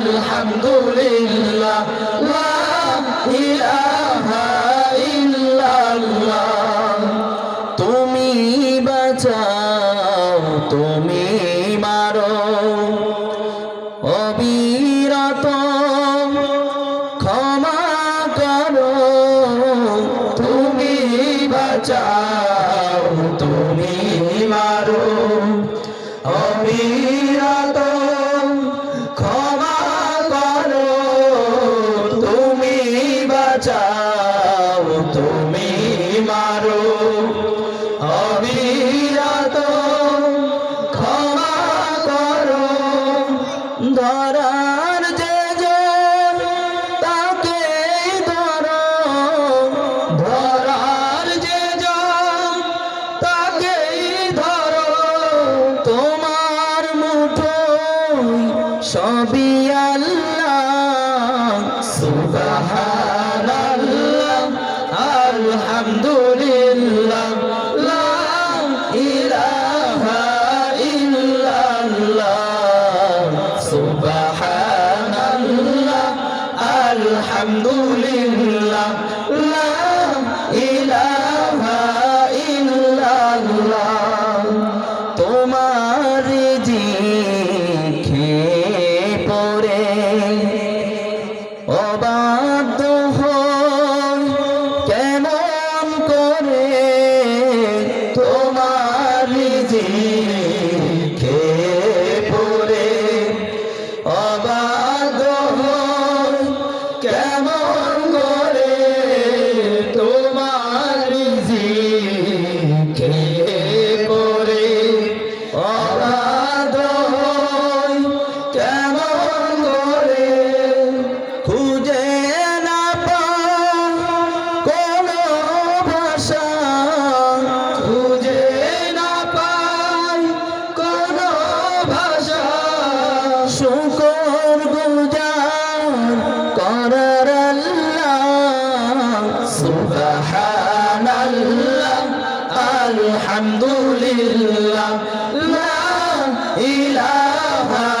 الحمد لله لا إله إلا الله তুমি বাঁচাও তুমি মারো অবিরত ক্ষমা করো তুমি বাঁচাও তুমি মারো অবিরত বাঁচাও তুমি মারো। অবিরত ক্ষমা করো। ধরার যে তাকে ধরো, ধরার যে তাকে ধরো। তোমার মুঠো সবই আল্লাহ সুবহানাল্লাহ আলহামদুলিল্লাহ লা ইলাহা ইল্লাল্লাহ। তোমার জিখে পড়ে? অবাধ্য হই কেমন করে? তোমার জিখে সুবহানাল্লাহ আলহামদুলিল্লাহ লা ইলাহা ইল্লাল্লাহ